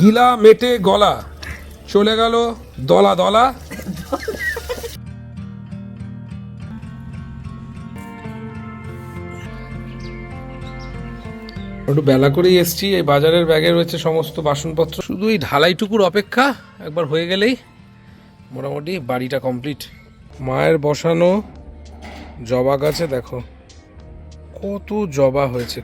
গিলা মেটে গলা। চলে গেল দলা দলা। একটু বেলা করেই এসছি, এই বাজারের ব্যাগে রয়েছে সমস্ত বাসনপত্র। শুধু এই ঢালাইটুকুর অপেক্ষা, একবার হয়ে গেলেই মোটামুটি বাড়িটা কমপ্লিট। মায়ের বসানো জবা গাছে, দেখো, কত জবা হয়েছে।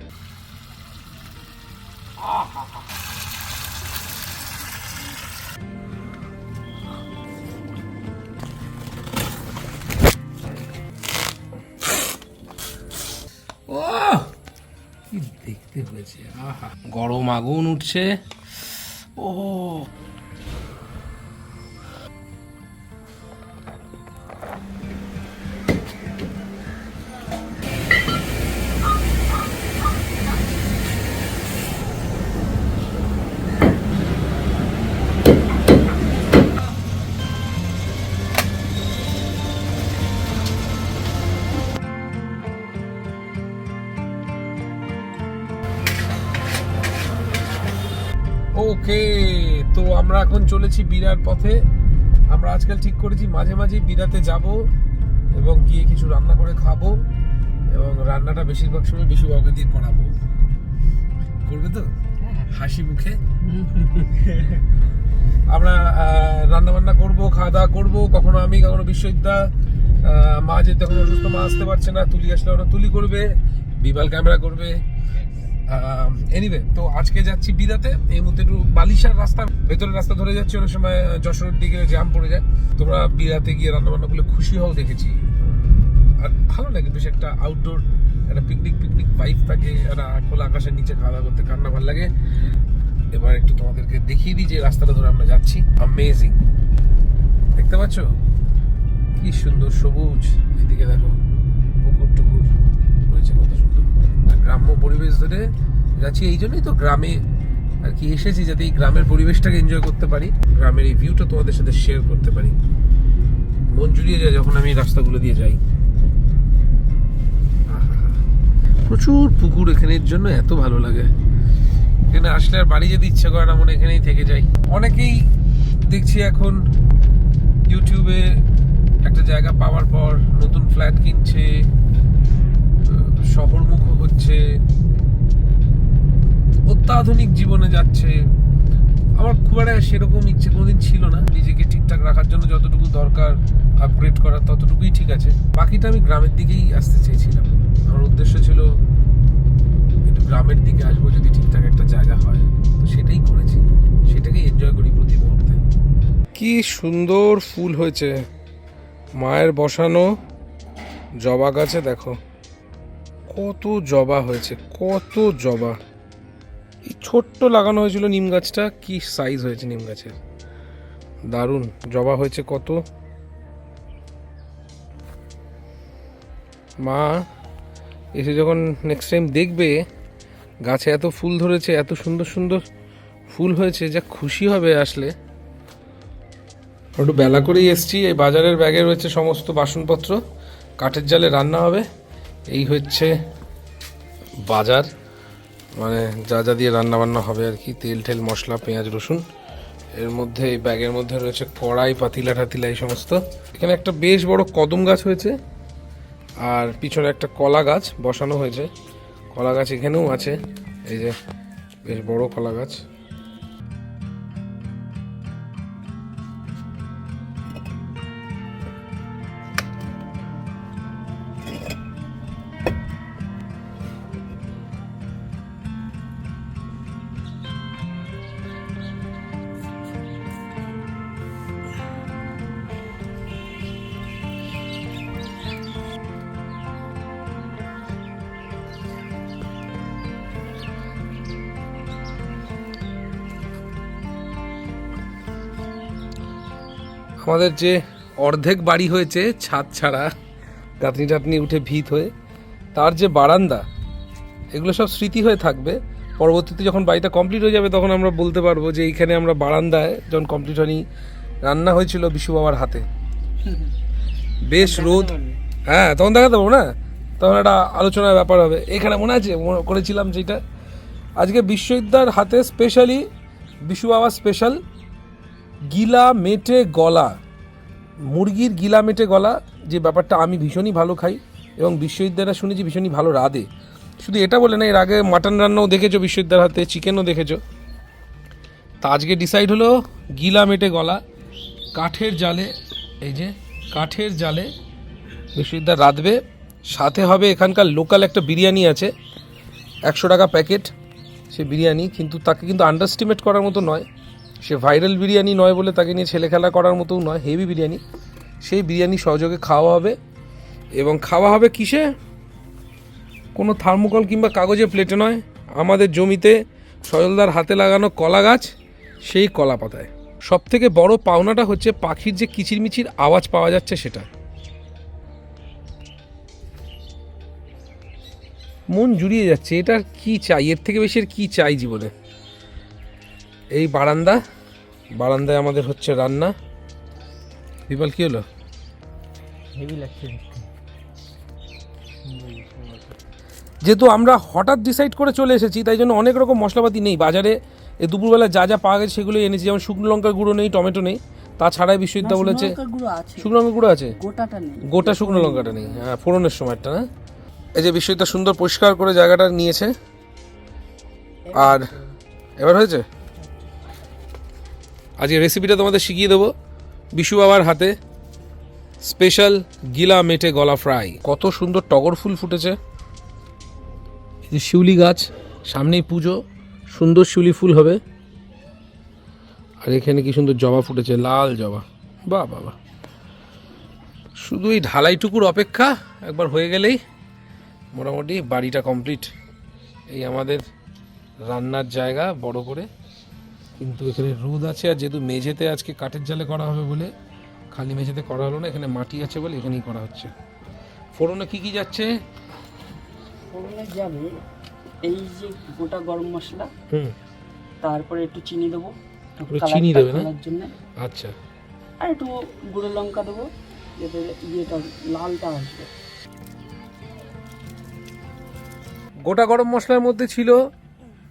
কি দেখতে হয়েছে আহা। গরম আগুন উঠছে। ও চলেছি বিরার পথে। আমরা আজকাল ঠিক করেছি মাঝে মাঝে বিরাতে যাব এবং গিয়ে কিছু রান্না করে খাব এবং রান্নাটা বেশিরভাগ সময় বেশি বাবুকে দিয়ে করাবো। করবে তো? হাসি মুখে? আমরা রান্না বান্না করব খাওয়া দাওয়া করব। কখনো আমি কখনো বিশ্ববিদ্যা মা যে তখন অসুস্থ মা আসতে পারছে না। তুলি আসলে ওরা তুলি করবে বিবাল ক্যামেরা করবে। এনিওয়ে তো আজকে যাচ্ছি বিদাতে। এই মুহূর্তে একটু বালিশার রাস্তা, ভেতরের রাস্তা ধরে যাচ্ছি। অনেক সময় যশোরের দিকে জ্যাম পড়ে যায়। তোমরা বিরাতে গিয়ে রান্না বান্না খুশি হও, দেখেছি। আর ভালো লাগে, বেশ একটা আউটডোর একটা পিকনিক পিকনিক বাইক থাকে। একটা খোলা আকাশের নিচে খাওয়া দাওয়া করতে কান্না ভালো লাগে। এবার একটু তোমাদেরকে দেখিয়ে দিই যে রাস্তাটা ধরে আমরা যাচ্ছি। অ্যামেজিং দেখতে পাচ্ছ? কি সুন্দর সবুজ। এদিকে দেখো। গ্রাম্য পরিবেশ ধরে যাচ্ছি, এই জন্যই তো গ্রামে আর কি এসেছি, যাতে এই গ্রামের পরিবেশটাকে এনজয় করতে পারি। গ্রামের এই ভিউটা তোমাদের সাথে শেয়ার করতে পারি। মন জুড়িয়ে যায় যখন আমি রাস্তাগুলো দিয়ে যাই। প্রচুর পুকুর এখানের জন্য এত ভালো লাগে। এখানে আসলে আর বাড়ি যেতে ইচ্ছে করে না, মনে এখানেই থেকে যাই। অনেকেই দেখছি এখন ইউটিউবে একটা জায়গা পাওয়ার পর নতুন ফ্ল্যাট কিনছে, শহরমুখ হচ্ছে অত্যাধুনিক জীবনে যাচ্ছে। আমার খুব একটা সেরকম ইচ্ছে কোনোদিন ছিল না নিজেকে ঠিকঠাক রাখার জন্য যতটুকু দরকার আপগ্রেড করার ততটুকুই ঠিক আছে। বাকিটা আমি গ্রামের দিকেই আসতে চেয়েছিলাম। আমার উদ্দেশ্য ছিল একটু গ্রামের দিকে আসব যদি ঠিকঠাক একটা জায়গা হয়। তো সেটাই করেছি। সেটাকেই এনজয় করি প্রতি মুহূর্তে। কি সুন্দর ফুল হয়েছে। মায়ের বসানো জবা গাছে দেখো। কত জবা হয়েছে, কত জবা। এই ছোট্ট লাগানো হয়েছিল নিম গাছটা, কি সাইজ হয়েছে নিম গাছের? দারুণ, জবা হয়েছে কত। মা, এসে যখন নেক্সট টাইম দেখবে, গাছে এত ফুল ধরেছে, এত সুন্দর সুন্দর ফুল হয়েছে, যা খুশি হবে আসলে। একটু বেলা করেই এসছি, এই বাজারের ব্যাগে রয়েছে সমস্ত বাসনপত্র, কাঠের জালে রান্না হবে। এই হচ্ছে বাজার মানে যা যা দিয়ে রান্না বান্না হবে আর কি, তেল টেল মশলা, পেঁয়াজ, রসুন। এর মধ্যে, এই ব্যাগের মধ্যে রয়েছে কড়াই, পাতিলা টাতিলা এই সমস্ত। এখানে একটা বেশ বড় কদম গাছ হয়েছে, আর পিছনে একটা কলা গাছ বসানো হয়েছে। কলা গাছ এখানেও আছে, এই যে বেশ বড় কলা গাছ। আমাদের যে অর্ধেক বাড়ি হয়েছে ছাদ ছাড়া গাঁথনি টাতনি উঠে ভিত হয়ে তার যে বারান্দা এগুলো সব স্মৃতি হয়ে থাকবে। পরবর্তীতে যখন বাড়িটা কমপ্লিট হয়ে যাবে তখন আমরা বলতে পারব যে এইখানে আমরা বারান্দায় যখন কমপ্লিট হয়নি রান্না হয়েছিল বিশু বাবার হাতে। বেশ রোদ। হ্যাঁ তখন দেখাতে পারব না? তখন একটা আলোচনার ব্যাপার হবে। এখানে মনে আছে করেছিলাম যেটা আজকে বিশ্ববিদ্যার হাতে স্পেশালি বিশু বাবা স্পেশাল গিলা মেটে গলা, মুরগির গিলা মেটে গলা, যে ব্যাপারটা আমি ভীষণই ভালো খাই এবং বিশ্ববিদ্যালয় শুনেছি ভীষণই ভালো রাঁধে। শুধু এটা বলে না, এর আগে মাটন রান্নাও দেখেছ বিশ্ববিদ্যালয় হাতে, চিকেনও দেখেছ। তা আজকে ডিসাইড হলো গিলা মেটে গলা, কাঠের জালে, এই যে কাঠের জালে বিশ্ববিদ্যালয় রাঁধবে। সাথে হবে এখানকার লোকাল একটা বিরিয়ানি আছে, একশো টাকা প্যাকেট, সে বিরিয়ানি, কিন্তু তাকে কিন্তু আন্ডারস্টিমেট করার মতো নয়। সে ভাইরাল বিরিয়ানি নয় বলে তাকে নিয়ে ছেলে খেলা করার মতোও নয়, হেভি বিরিয়ানি। সেই বিরিয়ানি সহযোগে খাওয়া হবে। এবং খাওয়া হবে কিসে? কোনো থার্মোকল কিংবা কাগজে প্লেটে নয়। আমাদের জমিতে সজলদার হাতে লাগানো কলা গাছ, সেই কলা পাতায়। সব থেকে বড় পাওনাটা হচ্ছে পাখির যে কিচিরমিচির আওয়াজ পাওয়া যাচ্ছে সেটা। মন জুড়িয়ে যাচ্ছে এটা কি চাই? এর থেকে বেশি আর কি চাই জীবনে? এই বারান্দা বারান্দায় আমাদের হচ্ছে রান্না। বিপাল কি হলো? হেভি লাগছে যেহেতু আমরা হঠাৎ ডিসাইড করে চলে এসেছি তাই জন্য অনেক রকম মশলাপাতি নেই। বাজারে এই দুপুরবেলা যা যা পাওয়া গেছে সেগুলো এনেছি। যেমন শুকনো লঙ্কার গুঁড়ো নেই টমেটো নেই। তাছাড়াই বিশ্ববিদ্যালয় বলেছে শুকনো লঙ্কার গুঁড়ো আছে? গোটা শুকনো লঙ্কাটা নেই। হ্যাঁ ফোড়নের সময়টা না? এই যে বিশ্বজিৎ সুন্দর পরিষ্কার করে জায়গাটা নিয়েছে। আর এবার হয়েছে? আজকে রেসিপিটা তোমাদের শিখিয়ে দেবো। বিশু বাবার হাতে স্পেশাল গিলা মেটে গলা ফ্রাই কত সুন্দর টগর ফুল ফুটেছে। যে শিউলি গাছ, সামনেই পুজো, সুন্দর শিউলি ফুল হবে। আর এখানে কি সুন্দর জবা ফুটেছে, লাল জবা। বাহ বাহ শুধু এই ঢালাইটুকুর অপেক্ষা, একবার হয়ে গেলেই মোটামুটি বাড়িটা কমপ্লিট এই আমাদের রান্নার জায়গা, বড় করে। কিন্তু এখানে রোদ আছে আর যেহেতু মেঝেতে আজকে কাঠের জালে করা হবে বলে খালি মেঝেতে করা হলো না এখানে মাটি আছে বলে এখানেই করা হচ্ছে। ফোড়নে কি কি যাচ্ছে? ফোড়নে যাবে এই যে গোটা গরম মশলা হুম। তারপরে একটু চিনি দেবো একটু চিনি দেবে না? আচ্ছা। আর একটু গুঁড়ো লঙ্কা দেবো যাতে ইয়েটা লালটা আসবে। গোটা গরম মশলার মধ্যে ছিল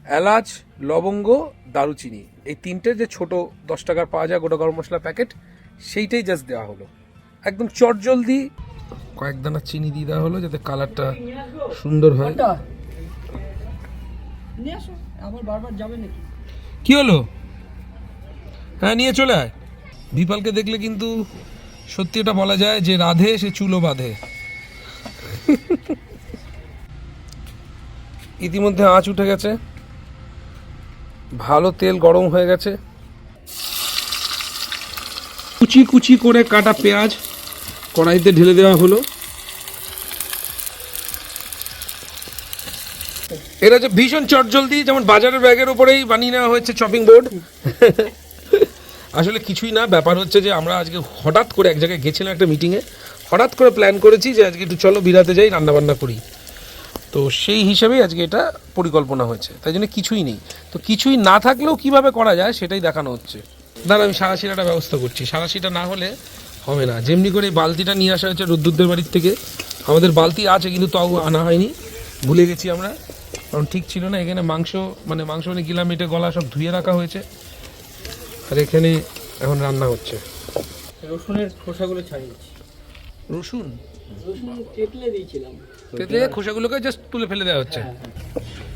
এলাচ লবঙ্গ দারুচিনি। এই তিনটে যে ছোট দশ টাকার পাওয়া যায় গোটা গরম মশলা প্যাকেট সেইটাই জাস্ট দেওয়া হলো। একদম চটজলদি কয়েক দানা চিনি দিয়ে দেওয়া হলো যাতে কালারটা সুন্দর হয়। ওটা? আবার বারবার যাবে নাকি? কি হলো? হ্যাঁ নিয়ে চলে আয়। বিপালকে দেখলে কিন্তু সত্যি এটা বলা যায় যে রাধে সে চুলো বাঁধে। ইতিমধ্যে আঁচ উঠে গেছে। ভালো তেল গরম হয়ে গেছে। কুচি কুচি করে কাটা পেঁয়াজ কড়াইতে ঢেলে দেওয়া হলো। এটা হচ্ছে ভীষণ চটজলদি যেমন বাজারের ব্যাগের উপরেই বানিয়ে নেওয়া হয়েছে চপিং বোর্ড আসলে কিছুই না ব্যাপার হচ্ছে যে আমরা আজকে হঠাৎ করে এক জায়গায় গেছিলাম একটা মিটিংয়ে হঠাৎ করে প্ল্যান করেছি যে আজকে একটু চলো বিরাতে যাই রান্নাবান্না করি। তো সেই হিসাবেই আজকে এটা পরিকল্পনা হয়েছে। তাই জন্য কিছুই নেই। তো কিছুই না থাকলেও কীভাবে করা যায় সেটাই দেখানো হচ্ছে। দাঁড়া আমি সারাশিরাটা ব্যবস্থা করছি। সারাশিটা না হলে হবে না। যেমনি করে এই বালতিটা নিয়ে আসা হয়েছে রুদ্দুরদের বাড়ির থেকে আমাদের বালতি আছে কিন্তু তাও আনা হয়নি। ভুলে গেছি আমরা। কারণ ঠিক ছিল না এখানে মাংস মানে মাংস মানে গিলা মেটে গলা সব ধুয়ে রাখা হয়েছে। আর এখানে এখন রান্না হচ্ছে। রসুনের খোসাগুলো ছাড়িয়েছি রসুন? রসুন কেটলে দিয়েছিলাম। তেতে খোসাগুলোকে জাস্ট তুলে ফেলে দেওয়া হচ্ছে।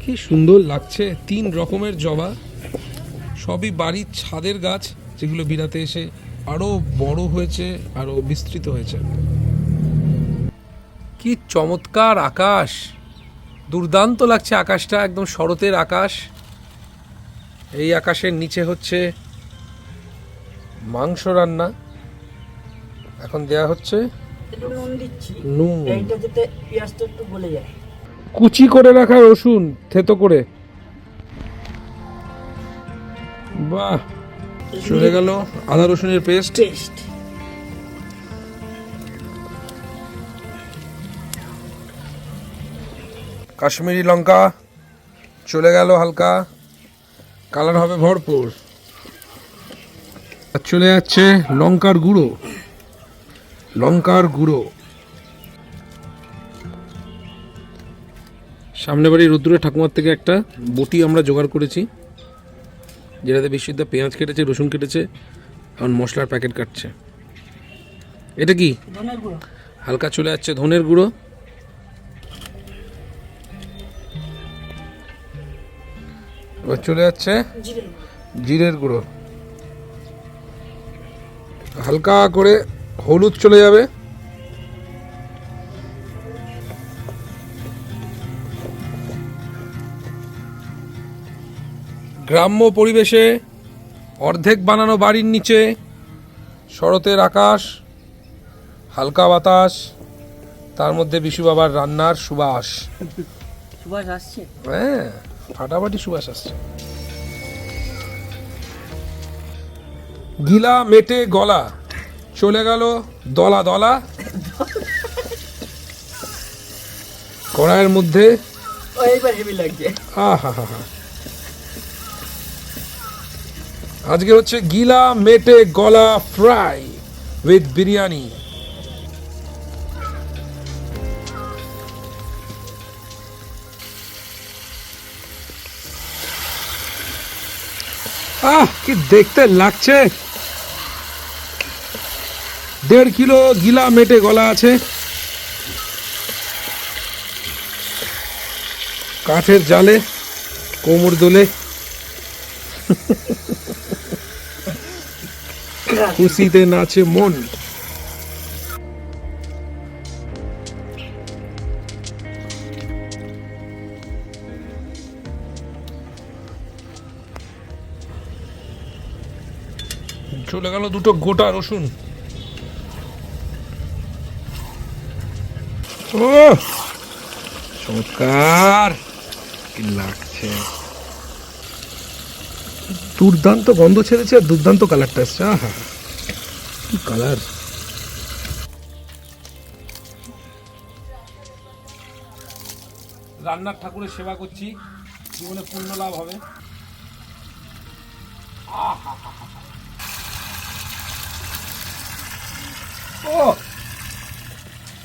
কি সুন্দর লাগছে, তিন রকমের জবা। সবই বাড়ির ছাদের গাছ, যেগুলো বিরাতে এসে আরও বড় হয়েছে, আরও বিস্তৃত হয়েছে। কি চমৎকার আকাশ! দুর্দান্ত লাগছে আকাশটা, একদম শরতের আকাশ। এই আকাশের নিচে হচ্ছে মাংস রান্না। এখন দেয়া হচ্ছে একটু নুন দিচ্ছি। নুন। এইটা যাতে পেঁয়াজটা একটু গলে যায়। কুচি করে রাখা রসুন থেতো করে। বাহ চলে গেল আদা রসুনের পেস্ট। টেস্ট কাশ্মীরি লঙ্কা চলে গেল হালকা। কালার হবে ভরপুর। আর চলে যাচ্ছে লঙ্কার গুঁড়ো। লঙ্কার গুঁড়ো। সামনে বাড়ি রুদ্রের ঠাকুমার থেকে একটা বটি আমরা জোগাড় করেছি যেটাতে বিশুদ্ধ পেঁয়াজ কেটেছে রসুন কেটেছে এখন মশলার প্যাকেট কাটছে। এটা কি? হালকা চলে যাচ্ছে ধনের গুঁড়ো। এবার চলে যাচ্ছে জিরের গুঁড়ো। হালকা করে হলুদ চলে যাবে। গ্রাম্য পরিবেশে অর্ধেক বানানো বাড়ির নিচে শরতের আকাশ হালকা বাতাস তার মধ্যে বিশু বাবার রান্নার সুবাস। আসছে? হ্যাঁ ফাটাফাটি সুবাস আসছে। গিলা মেটে গলা। চলে গেল দলা দলা। কড়াইয়ের মধ্যে আজকে হচ্ছে গিলা মেটে গলা ফ্রাই উইথ বিরিয়ানি। আহ কি দেখতে লাগছে। দেড় কিলো গিলা মেটে গলা আছে। কাঠের জালে, কোমর দোলে। খুশিতে নাচে মন। চলে গেল দুটো গোটা রসুন। চমৎকার। কি লাগছে? দুর্দান্ত গন্ধ ছেড়েছে আর দুর্দান্ত কালারটা এসছে। আহা, কি কালার। রান্নার ঠাকুরের সেবা করছি। জীবনে পূর্ণ লাভ হবে।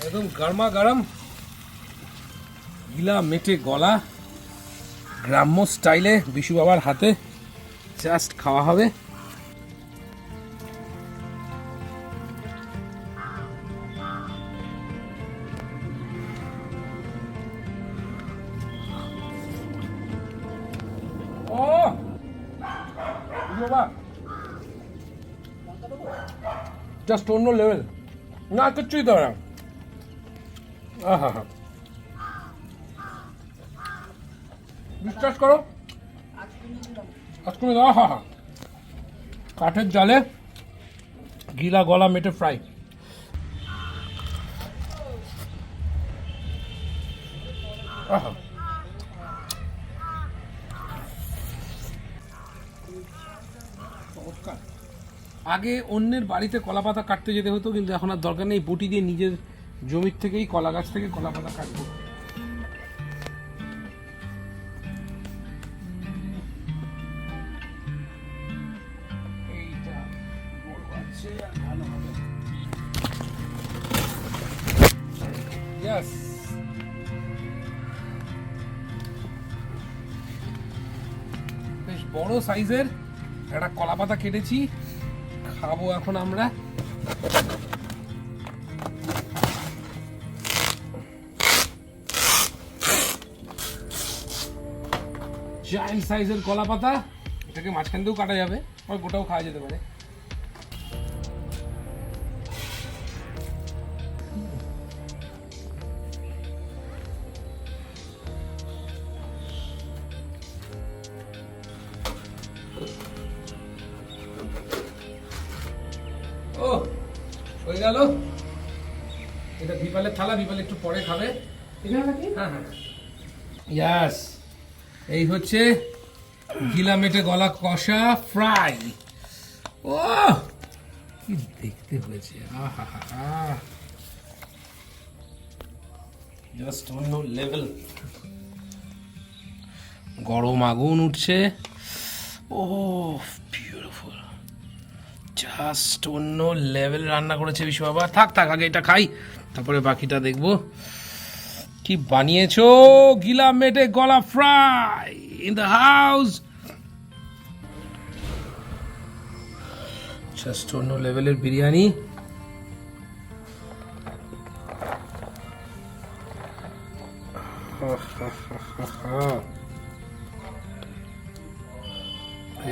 একদম গরমা গরম। গিলা মেটে গলা, গ্রাম্য স্টাইলে বিশু বাবার হাতে জাস্ট খাওয়া হবে। জাস্ট অন্য লেভেল না, কিচ্ছুই হা বিশ্বাস করো? আজকে হা হা কাঠের জালে গিলা গলা মেটে ফ্রাই। আগে অন্যের বাড়িতে কলা পাতা কাটতে যেতে হতো, কিন্তু এখন আর দরকার নেই। বটি দিয়ে নিজের জমির থেকেই কলা গাছ থেকে কলা পাতা কাটবো. বেশ বড় সাইজের একটা কলা পাতা কেটেছি। খাব এখন আমরা। জায়ান্ট সাইজের কলা পাতা এটাকে মাঝখান দিয়েও কাটা যাবে আর গোটাও খাওয়া যেতে পারে। ও হয়ে গেল। এটা বিপালের থালা বিপাল একটু পরে খাবে। হ্যাঁ হ্যাঁ। ইয়াস এই হচ্ছে গিলা মেটে গলা কষা ফ্রাই। ও কি দেখতে হয়েছে? আহা জাস্ট অন্য লেভেল গরম আগুন উঠছে। ও বিউটিফুল জাস্ট অন্য লেভেল রান্না করেছে বিশু বাবা থাক থাক আগে এটা খাই তারপরে বাকিটা দেখব। কি বানিয়েছো? গিলা মেটে গলা fry in the house just অন্য লেভেলের বিরিয়ানি।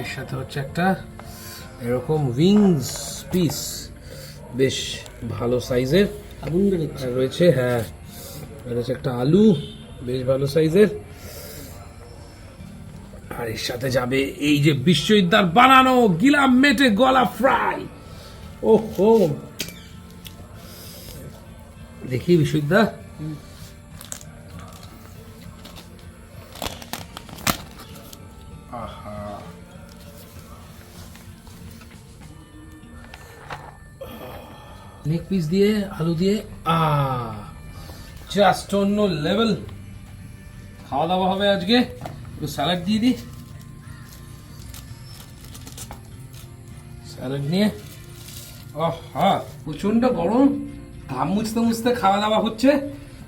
এর সাথে হচ্ছে একটা এরকম উইংস পিস বেশ ভালো সাইজের রয়েছে হ্যাঁ আর রয়েছে একটা আলু, বেশ ভালো সাইজের। আর এর সাথে যাবে এই যে বিশ্ববিদ্যার বানানো গিলাম মেটে গলা ফ্রাই। ও হো দেখি আহা! লেগ পিস দিয়ে, আলু দিয়ে আ জাস্ট অন্য লেভেল খাওয়া দাওয়া হবে আজকে। একটু স্যালাড দিয়ে দিই। স্যালাড নিয়ে। হা প্রচণ্ড গরম। ঘাম মুছতে মুছতে খাওয়া দাওয়া হচ্ছে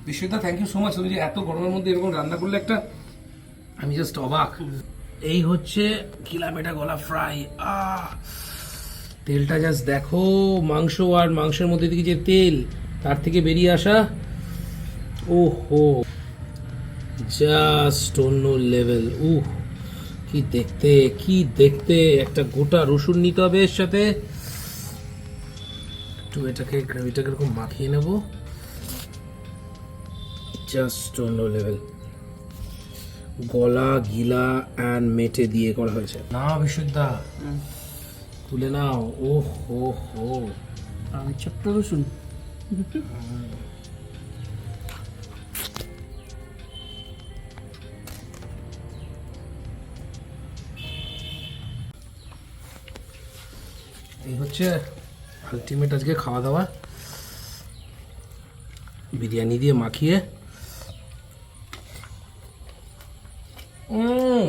বিশ্বদা থ্যাংক ইউ সো মাচ যে এত গরমের মধ্যে এরকম রান্না করলে একটা আমি জাস্ট অবাক। এই হচ্ছে কিলামেটা গলা ফ্রাই আহ, তেলটা জাস্ট দেখো। মাংস আর মাংসের মধ্যে থেকে যে তেল, তার থেকে বেরিয়ে আসা ওহো জাস্ট অন্য লেভেল উহ কি দেখতে কি দেখতে একটা গোটা রসুন নিতে হবে এর সাথে। একটু এটাকে গ্রেভিটাকে এরকম মাখিয়ে নেব। জাস্ট অন্য লেভেল গলা গিলা অ্যান্ড মেটে দিয়ে করা হয়েছে। না বিশুদ্ধা। খুলে নাও। ও হো। হো আমি ছোট্ট রসুন। এই হচ্ছে আলটিমেট আজকে খাওয়া দাওয়া বিরিয়ানি দিয়ে মাখিয়ে। উম।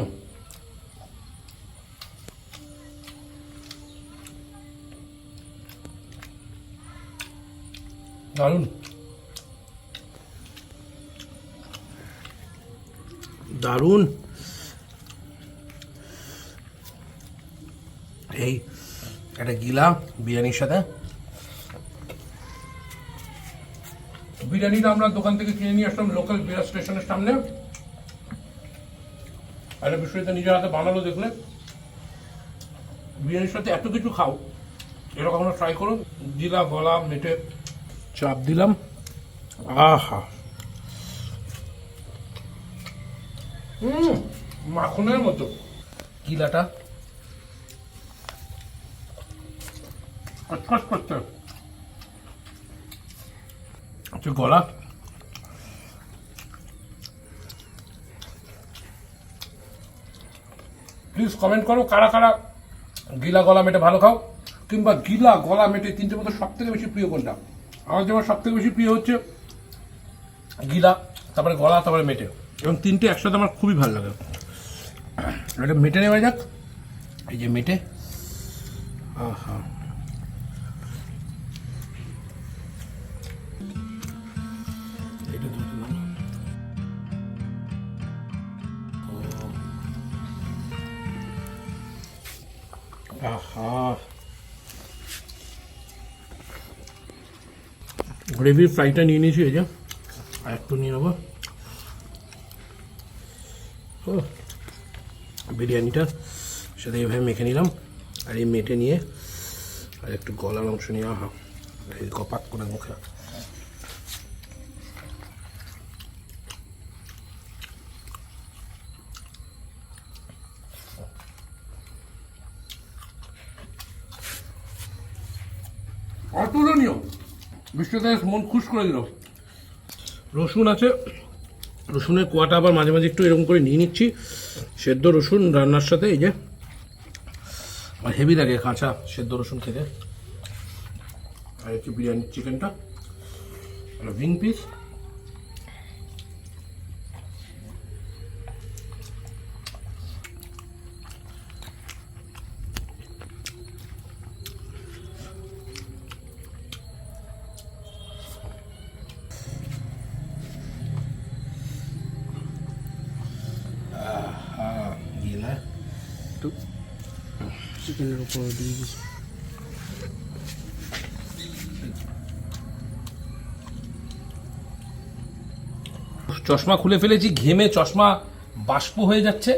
দারুণ। দারুণ। এই একটা গিলা বিরিয়ানির সাথে। বিরিয়ানিটা আমরা দোকান থেকে কিনে নিয়ে আসলাম লোকাল বিয়ার স্টেশনের সামনে। একটা বিষয়টা নিজের হাতে বানালো দেখলে। বিরিয়ানির সাথে এত কিছু খাও, এরকম আমরা ট্রাই করুন। গিলা, গলা, মেটে চাপ দিলাম। আহা। হুম মাখনের মতো। গিলাটা খটখট করতে আচ্ছা গলা প্লিজ কমেন্ট করো, কারা কারা গিলা গলা মেটে ভালো খাও, কিংবা গিলা গলা মেটে তিনটে মধ্যে সব থেকে বেশি প্রিয় কোনটা? আমার যেমন সব থেকে বেশি প্রিয় হচ্ছে গিলা, তারপরে গলা, তারপরে মেটে। এবং তিনটে একসাথে আমার খুবই ভালো লাগে। এটা মেটে নেওয়া যাক। এই যে মেটে। আহা। এটা গ্রেভির ফ্রাইটা নিয়ে নিয়েছি, এই যে। আর একটু নিয়ে নেব। ও, বিরিয়ানিটা সাথে এইভাবে মেখে নিলাম, আর এই মেটে নিয়ে আর একটু গলার অংশ নিয়ে, আহা কপাক করে মুখে। অতুলনীয়। বিশ্বদাস মন খুশ করে দিল। রসুন আছে। রসুনের কোয়াটা আবার মাঝে মাঝে একটু এরকম করে নিয়ে নিচ্ছি। সেদ্ধ রসুন রান্নার সাথে এই যে। আর হেভি লাগে কাঁচা সেদ্ধ রসুন খেতে। আর একটু বিরিয়ানির চিকেনটা। আর উইং পিস চিকেনের উপর দিয়ে দিচ্ছি চশমা খুলে ফেলেছি, ঘেমে চশমা বাষ্প হয়ে যাচ্ছে।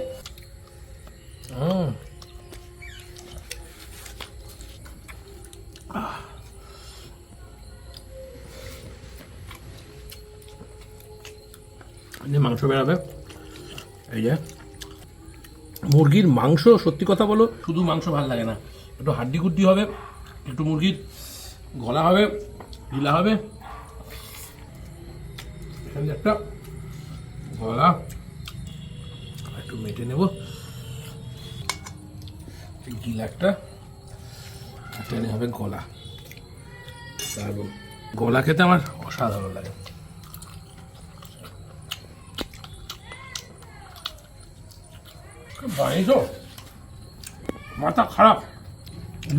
মাংস বেড়াবে এই যে। মুরগির মাংস, সত্যি কথা বলো, শুধু মাংস ভালো লাগে না। একটু হাড্ডি কুড্ডি হবে, একটু মুরগির গলা হবে ঢিলা হবে। একটা গলা একটু মেটে নেব। একটা এখানে হবে গলা। গলা খেতে আমার অসাধারণ লাগে। বানিয়েছো? মাথা খারাপ।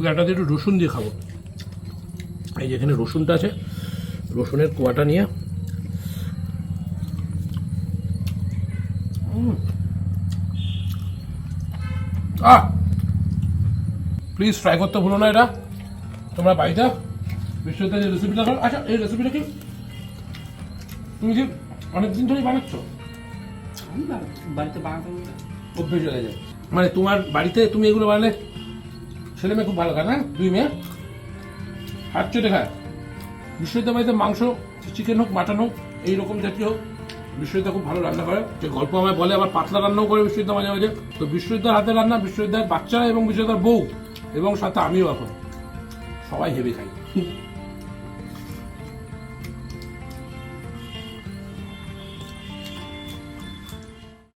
একটা দিয়ে একটু রসুন দিয়ে খাব। এই যেখানে রসুনটা আছে, রসুনের কোয়াটা নিয়ে। আহ! প্লিজ ট্রাই করতে ভুলো না এটা। তোমরা বাড়িতে বিশ্বজিৎ যে রেসিপিটা করো আচ্ছা এই রেসিপিটা কি? তুমি যে অনেকদিন ধরেই বানাচ্ছ? বাড়িতে বানাতে। অভ্যেস হয়ে যায়। মানে তোমার বাড়িতে তুমি এগুলো বানালে ছেলে মেয়ে খুব ভালো খায়, না? দুই মেয়ে? হাত চটে খায়। বিশ্বজিৎ মাংস চিকেন হোক মাটন হোক এইরকম জাতীয় হোক, বিশ্বজিৎ খুব ভালো রান্না করে। যে গল্প আমায় বলে, আবার পাতলা রান্নাও করে বিশ্বজিৎ মাঝে মাঝে। তো বিশ্বজিৎ হাতে রান্না, বিশ্বজিৎ বাচ্চা এবং বিশ্বজিৎ বউ এবং সাথে আমিও এখন। সবাই হেভি খাই